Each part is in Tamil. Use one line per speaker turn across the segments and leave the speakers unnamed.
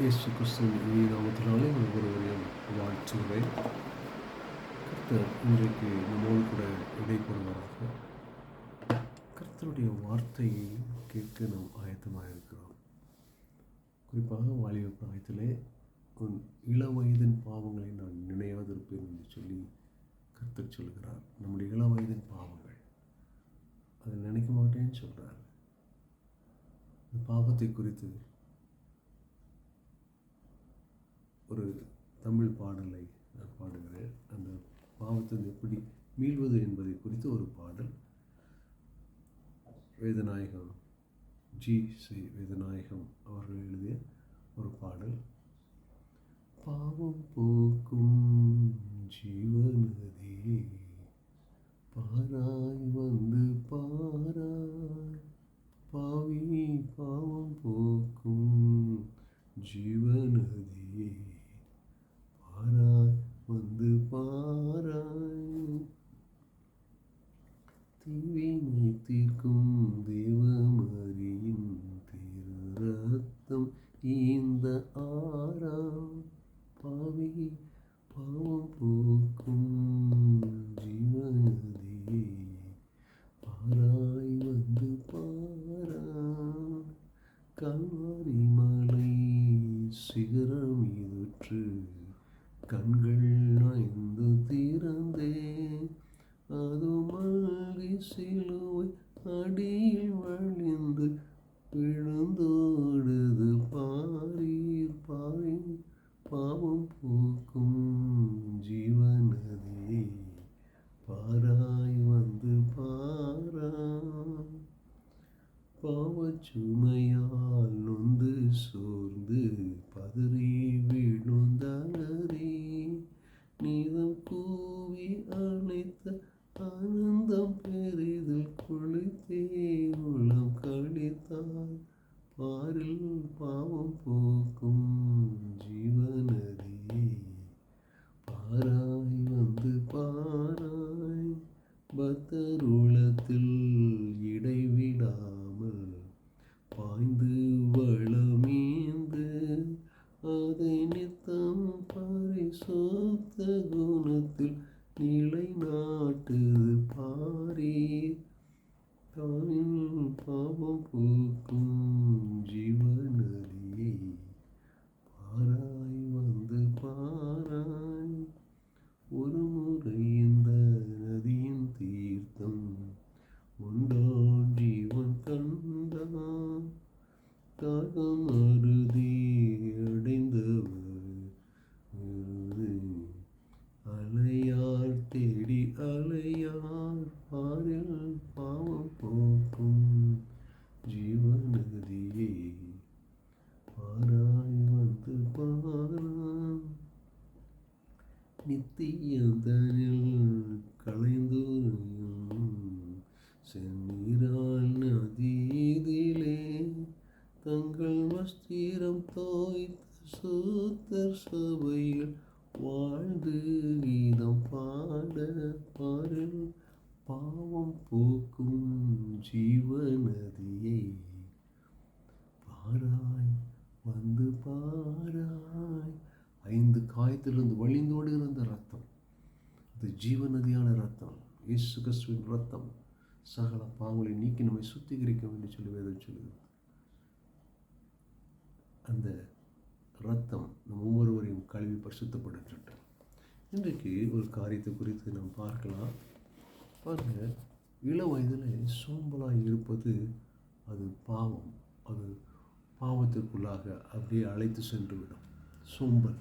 இயேசு கிறிஸ்துவின் இனிய நாமத்தினாலே ஒவ்வொருவரையும் வாழ்த்துகிறேன் கர்த்தர் இன்றைக்கு நம்மோடு கூட இடைப்படுவாராக கர்த்தருடைய வார்த்தையை கேட்க நாம் ஆயத்தமாக இருக்கிறோம் குறிப்பாக வாலிப பிராயத்திலே உன் இள வயதின் பாவங்களை நான் நினையாதிருப்பேன் என்று சொல்லி கர்த்தர் சொல்கிறார் நம்முடைய இள வயதின் பாவங்கள் அதை நினைக்க மாட்டேன்னு சொல்கிறார் இந்த பாவத்தை குறித்து ஒரு தமிழ் பாடலை நான் பாடுகிறேன். அந்த பாவத்தில் எப்படி மீள்வது என்பதை குறித்து ஒரு பாடல். வேதநாயகம் ஜி. சி. வேதநாயகம் அவர்கள் எழுதிய ஒரு பாடல். பாவம் போக்கும் ஜீவநதி பாராய் வந்து பாராய். பாவி பாவம் போக்கும் ஜீவநதி பாராய் வந்து பாராய். தீவினை தீர்க்கும் தேவமரியின் திரு இந்த ஆறாம் பாவி பாவம் போக்கும் ஜீவநதியே பாராய் வந்து பாராய் கல்வாரி மலை சிகரம் இதுற்று கண்கள் ஐந்து திறந்தே அது மல்கி சிலுவை அடியில் வழிந்து விழுந்தோடுது பாரீர் பாரி பாவம் போக்கும் ஜீவநதி பாராய் வந்து பாரா. பாவச்சுமை தானில் பாவம் போக்கும் ஜீவநதியை காயத்திலிருந்து வழிந்தோடுகிற அந்த ரத்தம். அது ஜீவநதியான ரத்தம். இயேசு கிறிஸ்துவின் ரத்தம். சகல பாவங்களை நீக்கி நம்மை சுத்திகரிக்கும் என்று சொல்லி வேதம் சொல்லுகிறது. அந்த ரத்தம் நம் ஒவ்வொருவரையும் கழுவி பரிசுத்தப்படுத்தட்டும். இன்றைக்கு ஒரு காரியத்தை குறித்து நாம் பார்க்கலாம். பாருங்க இள வயதில் சோம்பலாக இருப்பது அது பாவம். அது பாவத்திற்குள்ளாக அப்படியே அழைத்து சென்று விடும் சோம்பல்.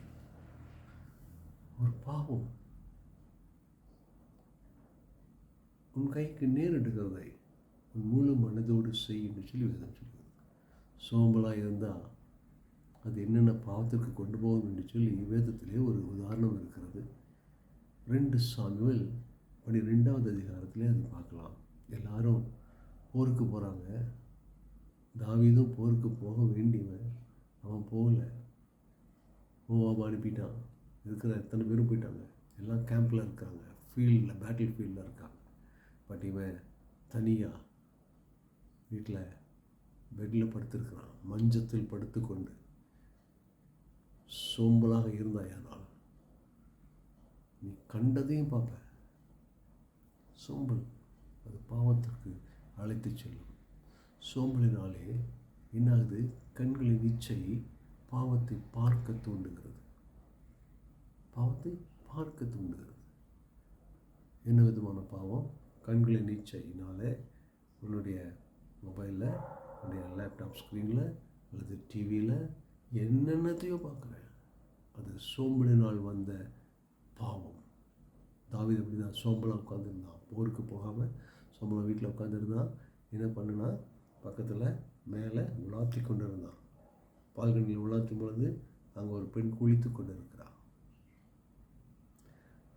ஒரு பாவம். உன் கைக்கு நேரிடுகிறதை உன் முழு மனதோடு செய் என்று சொல்லி வேதம் சொல்லுவது சோம்பலாக இருந்தால் அது என்னென்ன பாவத்திற்கு கொண்டு போகும் என்று சொல்லி வேதத்திலே ஒரு உதாரணம் இருக்கிறது. ரெண்டு சாமுவேல் பன்னிரெண்டாவது அதிகாரத்திலே அது பார்க்கலாம். எல்லாரும் போருக்கு போகிறாங்க தாவீதும் போருக்கு போக வேண்டியவன் அவன் போகலை. மோவாபா அனுப்பிட்டான். இருக்கிற எத்தனை பேரும் போயிட்டாங்க. எல்லாம் கேம்பில் இருக்காங்க. ஃபீல்டில் பேட்டில் ஃபீல்டில் இருக்காங்க. பட் இவன் தனியாக வீட்டில் பெட்டில் படுத்திருக்கிறான். மஞ்சத்தில் படுத்துக்கொண்டு சோம்பலாக இருந்தாயானால் நீ கண்டதையும் பார்ப்ப. சோம்பல் அது பாவத்திற்கு அழைத்து செல்லும். சோம்பலினாலே என்னாகுது? கண்களின் இச்சை பாவத்தை பார்க்க தூண்டுகிறது. பாவத்தை பார்க்க தூண்டுகிறது. என்ன விதமான பாவம்? கண்களை இச்சையினாலே உன்னுடைய மொபைலில் உன்னுடைய லேப்டாப் ஸ்க்ரீனில் அல்லது டிவியில் என்னென்னத்தையோ பார்க்குறேன். அது சோம்பலினால் வந்த பாவம். தாவித அப்படி தான் சோம்பலாக உட்காந்துருந்தான் போருக்கு போகாமல் சோம்பலம் வீட்டில் உட்காந்துருந்தான் என்ன பண்ணுனா பக்கத்தில் மேலே உலாத்தி கொண்டு இருந்தான் பால்கனியில் உலாத்தும் பொழுது அங்கே ஒரு பெண் குளித்து கொண்டு இருக்கிறாள்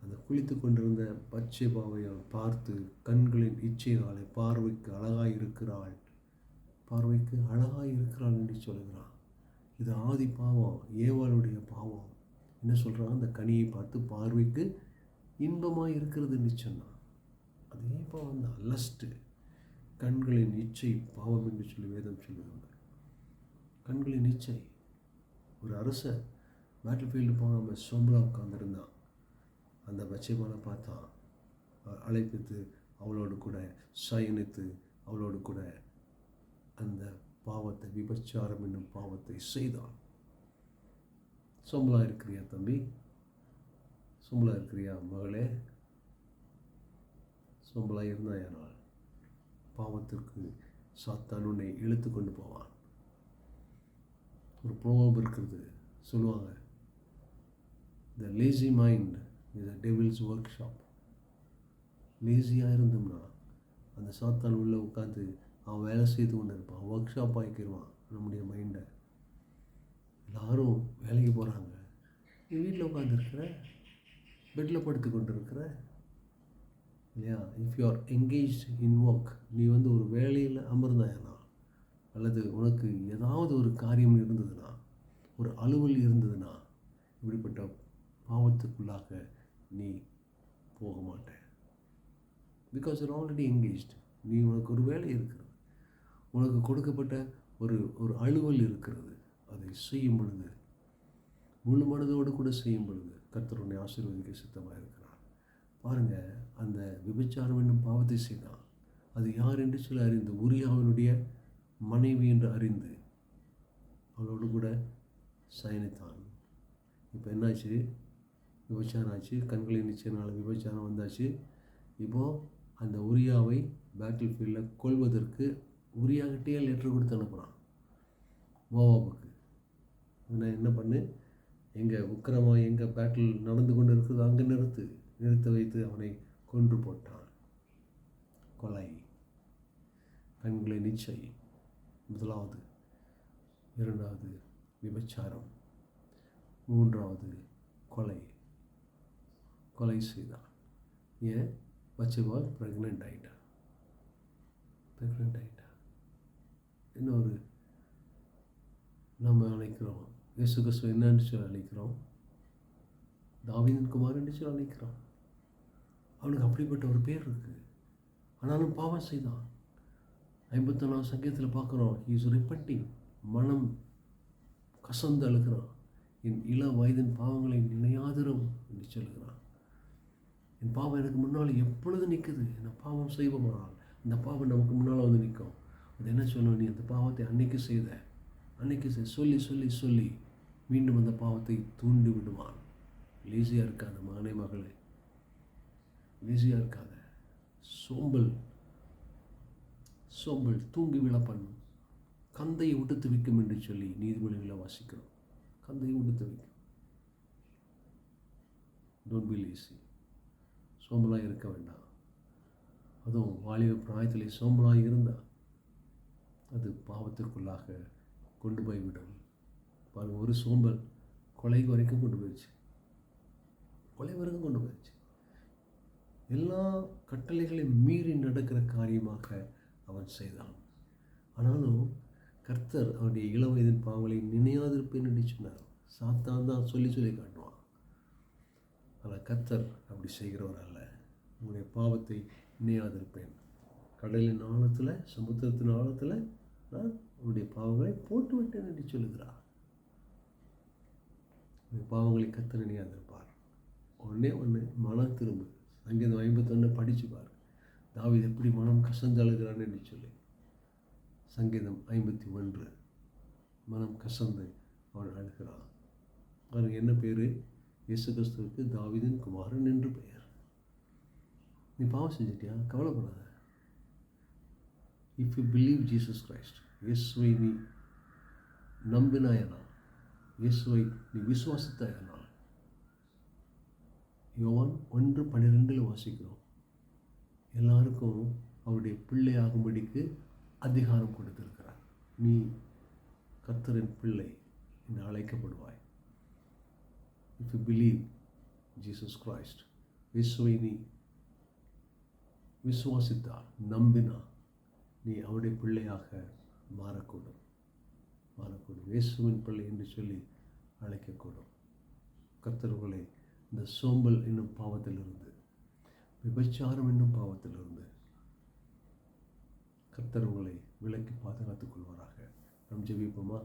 அந்த குளித்து கொண்டிருந்த பச்சை பாவையை பார்த்து கண்களின் இச்சையினாலே பார்வைக்கு அழகாக இருக்கிறாள் பார்வைக்கு அழகாக இருக்கிறாள் என்று சொல்கிறான் இது ஆதி பாவம் ஏவாளுடைய பாவம். என்ன சொல்கிறான் அந்த கனியை பார்த்து பார்வைக்கு இன்பமாக இருக்கிறது என்று சொன்னான். அதே பாவம் தான் லஸ்ட்டு. கண்களின் இச்சை பாவம் என்று சொல்லி வேதம் சொல்லுவாங்க கண்களின் இச்சை. ஒரு அரசன் பேட்டில் ஃபீல்டு போகாமல் சோம்பலாக உட்காந்துருந்தான் அந்த பச்சைமான பார்த்தான் அழைப்பித்து அவளோடு கூட சயனித்து அவளோடு கூட அந்த பாவத்தை விபச்சாரம் என்னும் பாவத்தை செய்தான். சோம்பலாக இருக்கிறியா தம்பி? சோம்பலாக இருக்கிறியா மகளே? சோம்பலாக இருந்தாயானால் பாவத்திற்கு சாத்தான் உன்னை இழுத்து கொண்டு போவான். ஒரு ப்ரோவம் இருக்கிறது. சொல்லுவாங்க த லேசி மைண்ட் இது டெவில்ஸ் ஒர்க் ஷாப் லேசியாக இருந்தோம்னா அந்த சாத்தான் உள்ளே உட்காந்து அவன் வேலை செய்து கொண்டு இருப்பான் ஒர்க் ஷாப் ஆக்கிடுவான் நம்முடைய மைண்டை எல்லாரும் வேலைக்கு போகிறாங்க நீ வீட்டில் உட்காந்துருக்கிற பெட்டில் படுத்து கொண்டு இருக்கிற இல்லையா? If you are engage in work நீ வந்து ஒரு வேலையில் அமர்ந்தாயனா அல்லது உனக்கு ஏதாவது ஒரு காரியம் இருந்ததுன்னா ஒரு அலுவல் இருந்ததுன்னா இப்படிப்பட்ட பாவத்துக்குள்ளாக நீ போக மாட்ட பிகாஸ் யூர் ஆல்ரெடி எங்கேஜ்டு நீ உனக்கு ஒரு வேலை இருக்கிறது. உனக்கு கொடுக்கப்பட்ட ஒரு ஒரு அலுவல் இருக்கிறது. அதை செய்யும் பொழுது முழு மனதோடு கூட செய்யும் பொழுது கர்த்தர் உன்னை ஆசீர்வதிக்க சித்தமாக இருக்கிறான் பாருங்கள் அந்த விபச்சாரம் என்னும் பாவத்தை செய்தான். அது யார் என்று சொல்லி அறிந்து உரியாவினுடைய மனைவி என்று அறிந்து அவளோடு கூட சயனித்தான். இப்போ என்னாச்சு? விபச்சாரம் ஆச்சு கண்களின் நிச்சயனால் விபச்சாரம் வந்தாச்சு. இப்போது அந்த உரியாவை பேட்டில் ஃபீல்டில் கொள்வதற்கு உரியாகிட்டே லெட்டர் கொடுத்து அனுப்புகிறான் மோவாபுக்கு நான் என்ன பண்ணு? எங்கள் உக்கிரமா எங்கே பேட்டில் நடந்து கொண்டு இருக்குது அங்கே நிறுத்து. நிறுத்த வைத்து அவனை கொன்று போட்டான். கொலை. கண்களை நிச்சய் முதலாவது. இரண்டாவது விபச்சாரம். மூன்றாவது கொலை. கொலை செய்தான் ஏன் வச்சுபால் ப்ரெக்னென்ட் ஆகிட்டா ப்ரெக்னென்ட் ஆகிட்டா இன்னொரு நம்ம அழைக்கிறோம். இயேசு கிறிஸ்துவ என்னன்னு சொல்லி அழைக்கிறோம். தாவீதின் குமார் சொல்லி அழைக்கிறோம். அவனுக்கு அப்படிப்பட்ட ஒரு பேர் இருக்குது ஆனாலும் பாவம் செய்தான். ஐம்பத்தொன்னாம் சங்கீதத்தில் பார்க்குறோம். இஸ் ரிப்பட்டிங் மனம் கசந்து அழுகிறான். என் இள வயதின் பாவங்களை நினையாதிரும் என்று சொல்கிறான் என் பாவம் எனக்கு முன்னால் எப்பொழுது நிற்குது? நான் பாவம் செய்வோமானால் அந்த பாவம் நமக்கு முன்னால் வந்து நிற்கும். அது என்ன சொல்லணும் நீ அந்த பாவத்தை அன்னைக்கு செய்த அன்னைக்கு செய் சொல்லி சொல்லி சொல்லி மீண்டும் அந்த பாவத்தை தூண்டி விடுவான். லேசியாக இருக்காத மகனே மகளே. லேசியாக இருக்காத. சோம்பல் சோம்பல் தூங்கி விழப்பண் கந்தையை உடுத்து வைக்கும் என்று சொல்லி நீதிமொழிகளை வாசிக்கிறோம். கந்தையை உடுத்து வைக்கும். டோன்ட் பி லேசி சோம்பலாக இருக்க வேண்டாம். அதுவும் வாலிப பிராயத்திலே சோம்பலாக இருந்தால் அது பாவத்திற்குள்ளாக கொண்டு போய்விடும். பாருங்கள் ஒரு சோம்பல் கொலை வரைக்கும் கொண்டு போயிடுச்சு. கொலை வரைக்கும் கொண்டு போயிடுச்சு. எல்லா கட்டளைகளையும் மீறி நடக்கிற காரியமாக அவன் செய்தான். ஆனாலும் கர்த்தர் அவனுடைய இளவயதின் பாவங்களை நினையாதிருப்பேன் என்று சொன்னார். சாத்தான் தான் சொல்லி சொல்லி காட்டு ஆனால் கத்தர் அப்படி செய்கிறவர் அல்ல. உங்களுடைய பாவத்தை இணையாதிருப்பேன். கடலின் ஆழத்தில் சமுத்திரத்தின் ஆழத்தில் நான் உன்னுடைய பாவங்களை போட்டு விட்டேன் என்று சொல்லுகிறார். பாவங்களை கத்தர் நினையாதிருப்பார் ஒன்றே ஒன்று மனம் திரும்பு. சங்கீதம் ஐம்பத்தொன்று படித்து பார் தாவீது எப்படி மனம் கசந்து அழுகிறான்னு என்று சொல்லி. சங்கீதம் ஐம்பத்தி ஒன்று மனம் கசந்து அவன் அழுகிறான். அவனுக்கு என்ன பேர்? இயேசு கிறிஸ்துவுக்கு தாவிதின் குமாரன் என்று பெயர். நீ பாவம் செஞ்சிட்டியா? கவலைப்படாத. If you believe Jesus Christ இயேசுவை நீ நம்பினாயனா இயேசுவை நீ விசுவாசித்தாயனா யோவான் ஒன்று பன்னிரெண்டில் வாசிக்கிறோம். எல்லாருக்கும் அவருடைய பிள்ளையாகும்படிக்கு அதிகாரம் கொடுத்திருக்கிறார். நீ கர்த்தரின் பிள்ளை என்று அழைக்கப்படுவாய். If you believe Jesus Christ. இயேசுவை நீ விசுவாசித்தால் நம்பினா நீ அவருடைய பிள்ளையாக மாறக்கூடும். மாறக்கூடும். இயேசுவின் பிள்ளை என்று சொல்லி அழைக்கக்கூடும். கர்த்தர்களை இந்த சோம்பல் என்னும் பாவத்திலிருந்து விபச்சாரம் என்னும் பாவத்திலிருந்து கர்த்தர் உங்களை விலக்கி பாதுகாத்துக் கொள்வாராக. நம் ஜெபிப்போமா?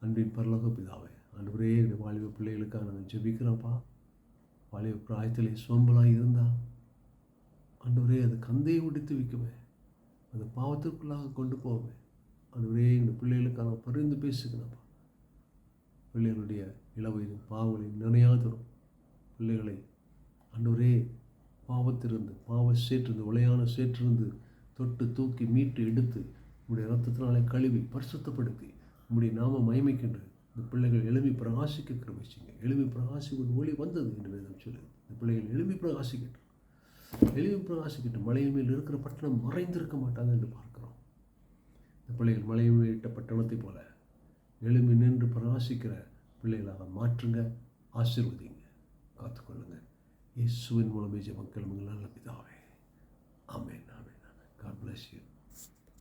அன்பின் பரலோக பிதாவை அன்றுவரே என்னுடைய வாலிப பிள்ளைகளுக்காக நாங்கள் ஜெபிக்கிறோம்ப்பா வாலிப பிராயத்திலே சோம்பலாக இருந்தால் அன்றுவரே அது கந்தையை உடைத்து வைக்குமே. அது பாவத்திற்குள்ளாக கொண்டு போவேன் அன்றுவரே எங்கள் பிள்ளைகளுக்காக பரிந்து பேசுகிறேன்ப்பா. பிள்ளைகளுடைய இளவையும் பாவங்களை நினையாதரும். பிள்ளைகளை அன்றுவரே பாவத்திலிருந்து பாவ சேற்றிருந்து உளையான சேற்றிருந்து தொட்டு தூக்கி மீட்டு எடுத்து உங்களுடைய ரத்தத்தினாலே கழுவி பரிசுத்தப்படுத்தி உங்களுடைய நாம மயமைக்கின்ற பிள்ளைகள் எழுப்பி பிரகாசிக்க கிரமிச்சிங்க எழுப்பி பிரகாசிக்கும் ஒளி வந்தது என்று வேதம் சொல்லுது. இந்த பிள்ளைகள் எழுப்பி பிரகாசிக்கட்டும். எழுப்பி பிரகாசிக்கட்டும். மலையின் மேல் இருக்கிற பட்டணம் மறைந்திருக்க மாட்டாங்க என்று பார்க்கிறோம். இந்த பிள்ளைகள் மலையின் மேல் இட்ட பட்டணத்தைப் போல எழும்பி நின்று பிரகாசிக்கிற பிள்ளைகளாக மாற்றுங்க ஆசீர்வதிங்க காத்துக்கொள்ளுங்க. இயேசுவின் மூலமே ஜெபங்கள் நல்ல பிதாவே. ஆமேன் ஆமேன் ஆமென். God bless you